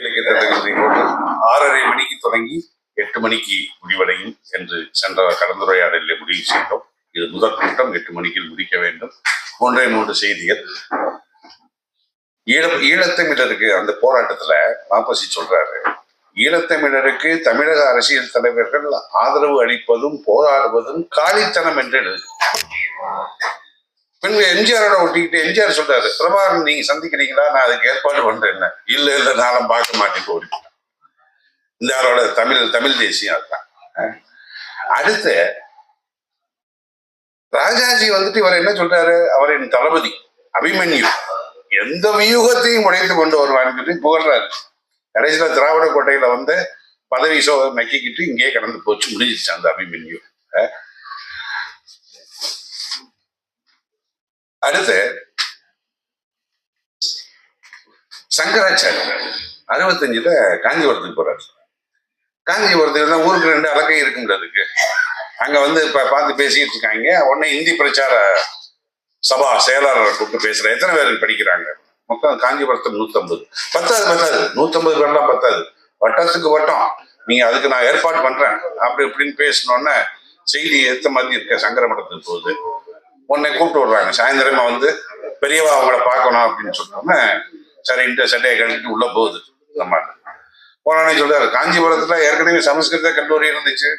இலக்கியத்திட்டத்தை போட்டு ஆறரை மணிக்கு தொடங்கி எட்டு மணிக்கு முடிவடையும் என்று சென்ற கலந்துரையாடலில் முடிவு செய்தோம். இது முதல் கூட்டம் எட்டு மணிக்கு முடிக்க வேண்டும். ஒன்றே மூன்று செய்திகள். ஈழ ஈழத்தமிழருக்கு அந்த போராட்டத்துல மாப்பசி சொல்றாரு. ஈழத்தமிழருக்கு தமிழக அரசியல் தலைவர்கள் ஆதரவு அளிப்பதும் போராடுவதும் காலித்தனம் என்று எழுது எம்ஜிஆரோட ஒட்டிக்கிட்டு எம்ஜிஆர் சொல்றாரு பிரபாகரன் நீங்க சந்திக்கிறீங்களா? நான் அதுக்கு ஏற்பாடு பண்றேன் இல்ல இல்ல நானும் பார்க்க மாட்டேன் ஓடி இந்த ஆரோட தமிழ் தமிழ் தேசியம் அதுதான். அடுத்து ராஜாஜி வந்துட்டு இவர் என்ன சொல்றாரு? அவர் என் தளபதி அபிமன்யு. எந்த வியூகத்தையும் உடைத்து கொண்டு வருவான்னு சொல்லி புகழ்றாரு. கடைசியில திராவிட கோட்டையில வந்து பதவி சோ நக்கிக்கிட்டு இங்கே கடந்து போச்சு முடிஞ்சிச்சு அந்த அபிமன்யு. அடுத்து சங்கராச்சாரியர். அறுபத்தஞ்சுல காஞ்சிபுரத்துக்கு போறாரு. காஞ்சிபுரத்துல தான் ஊருக்கு ரெண்டு அலக்கை இருக்குன்றதுக்கு அங்க வந்து இப்ப பார்த்து பேசிட்டு இருக்காங்க. உடனே இந்தி பிரச்சார சபா செயலாளரை கூப்பிட்டு பேசுற எத்தனை பேர் படிக்கிறாங்க? மொத்தம் காஞ்சிபுரத்துல நூத்தம்பது. பத்தாது பத்தாது. நூத்தம்பது பேர்லாம் பத்தாது. வட்டத்துக்கு வட்டம். நீங்க அதுக்கு நான் ஏற்பாடு பண்றேன். அப்படி இப்படின்னு பேசினோடனே செய்தி ஏத்த மாதிரி இருக்க? சங்கர மடத்துக்கு போகுது. உன்னை கூப்பிட்டு விடுறாங்க சாயந்தரமா வந்து பெரியவா அவங்கள பார்க்கணும் அப்படின்னு சொன்னோன்னே சரி இந்த சட்டையை கழிட்டு உள்ள போகுது. நம்ம போனானே சொல்றாரு. காஞ்சிபுரத்துல ஏற்கனவே சமஸ்கிருத கல்லூரி இருந்துச்சு.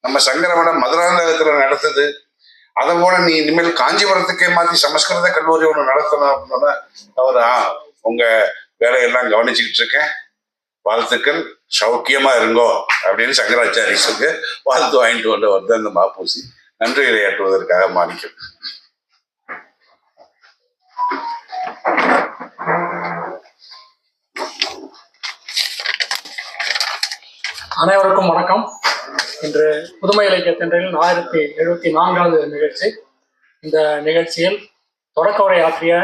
நம்ம சங்கரமடம் மதுராந்தகத்துல நடத்துது. அதை போல நீ இனிமேல் காஞ்சிபுரத்துக்கே மாத்தி சமஸ்கிருத கல்லூரி ஒண்ணு நடத்தணும் அப்படின்னா அவர் ஆ உங்க வேலையெல்லாம் கவனிச்சுக்கிட்டு இருக்கேன். வாழ்த்துக்கள். சௌக்கியமா இருங்கோ. அப்படின்னு சங்கராச்சாரி சொல்லி வாழ்த்து வாங்கிட்டு வந்து வருது அந்த மாப்பூசி. நன்றிகளை ஏற்றுவதற்காக மாணிக்கம். அனைவருக்கும் வணக்கம். இன்று புதுமை இலக்கிய ஆயிரத்தி எழுபத்தி நான்காவது நிகழ்ச்சி. இந்த நிகழ்ச்சியில் தொடக்க உரை ஆற்றிய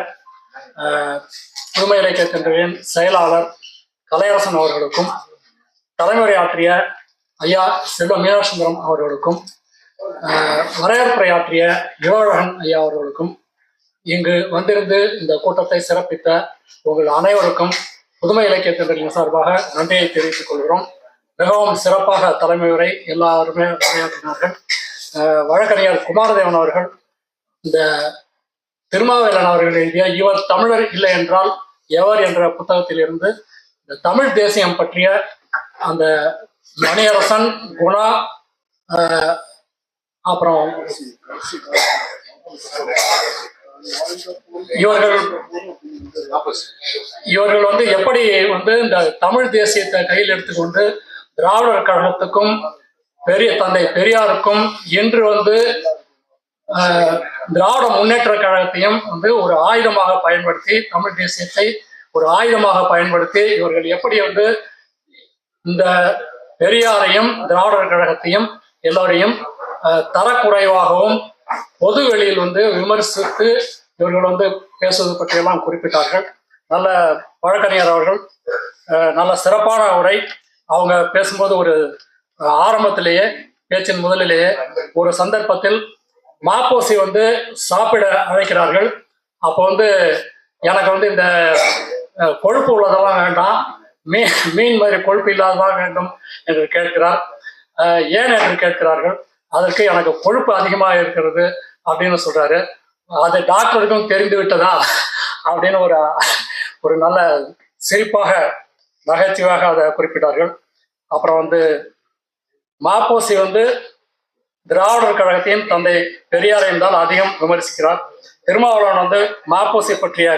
அஹ், புதுமை இலக்கிய செயலாளர் கலையரசன் அவர்களுக்கும் தலைமுறை ஆற்றிய ஐயா செல்வ மீனாசுந்தரம் அவர்களுக்கும் அஹ், வரவேற்புரை ஆற்றிய யுவழகன் ஐயா அவர்களுக்கும் இங்கு வந்திருந்து இந்த கூட்டத்தை சிறப்பித்த உங்கள் அனைவருக்கும் புதுமை இலக்கிய தென்றலின் சார்பாக நன்றியை தெரிவித்துக் கொள்கிறோம். மிகவும் சிறப்பாக தலைமை உரை எல்லாருமே உரையாற்றினார்கள். வழக்கறிஞர் குமாரதேவன் அவர்கள் இந்த திருமாவேலன் அவர்கள் எழுதிய இவர் தமிழர் இல்லை என்றால் எவர் என்ற புத்தகத்திலிருந்து இந்த தமிழ் தேசியம் பற்றிய அந்த மணியரசன் குணா அப்புறம் இவர்கள் இவர்கள் வந்து எப்படி வந்து இந்த தமிழ் தேசியத்தை கையில் எடுத்துக்கொண்டு திராவிடர் கழகத்துக்கும் பெரிய தந்தை பெரியாருக்கும் இன்று வந்து திராவிட முன்னேற்ற கழகத்தையும் வந்து ஒரு ஆயுதமாக பயன்படுத்தி தமிழ் தேசியத்தை ஒரு ஆயுதமாக பயன்படுத்தி இவர்கள் எப்படி வந்து இந்த பெரியாரையும் திராவிடர் கழகத்தையும் எல்லோரையும் தரக்குறைவாகவும் பொது வெளியில் வந்து விமர்சித்து இவர்கள் வந்து பேசுவது பற்றியெல்லாம் குறிப்பிட்டார்கள். நல்ல வழக்கறிஞர் அவர்கள் நல்ல சிறப்பான உரை. அவங்க பேசும்போது ஒரு ஆரம்பத்திலேயே பேச்சின் முதலிலேயே ஒரு சந்தர்ப்பத்தில் மாப்போசி வந்து சாப்பிட அழைக்கிறார்கள். அப்போ வந்து எனக்கு வந்து இந்த கொழுப்பு உள்ளதெல்லாம் வேண்டாம். மீன் மீன் மாதிரி கொழுப்பு இல்லாததான் வேண்டும் என்று கேட்கிறார். ஏன் என்று கேட்கிறார்கள்? அதற்கு எனக்கு கொழுப்பு அதிகமாக இருக்கிறது அப்படின்னு சொல்றாரு. அது டாக்டருக்கும் தெரிந்து விட்டதா அப்படின்னு ஒரு ஒரு நல்ல சிரிப்பாக நகைச்சுவாக அதை குறிப்பிட்டார்கள். அப்புறம் வந்து மாப்போசி வந்து திராவிடர் கழகத்தையும் தந்தை பெரியாரையும் தான் அதிகம் விமர்சிக்கிறார். திருமாவளவன் வந்து மாப்போசி பற்றிய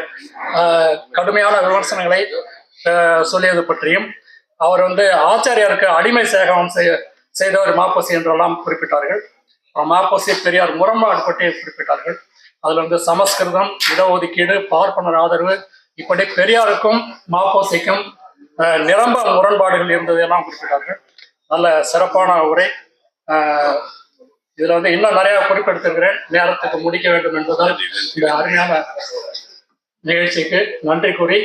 கடுமையான விமர்சனங்களை சொல்லியது பற்றியும் அவர் வந்து ஆச்சாரியாருக்கு அடிமை சேகம் செய்ய செய்தவர் மாப்பசி என்றெல்லாம் குறிப்பிட்டார்கள். அப்புறம் பெரியார் முரண்பாடு பற்றி குறிப்பிட்டார்கள். அதுல வந்து சமஸ்கிருதம் இடஒதுக்கீடு பார்ப்பனர் ஆதரவு இப்படி பெரியாருக்கும் மாப்போசிக்கும் நிரம்ப முரண்பாடுகள் இருந்ததெல்லாம் குறிப்பிட்டார்கள். நல்ல சிறப்பான உரை. இதில் இதுல வந்து இன்னும் நிறைய குறிப்பிடுத்திருக்கிறேன் நேரத்துக்கு முடிக்க வேண்டும் என்பதால் இந்த அருமையான நிகழ்ச்சிக்கு நன்றி கூறி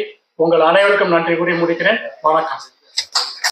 உங்கள் அனைவருக்கும் நன்றி கூறி முடிக்கிறேன். வணக்கம்.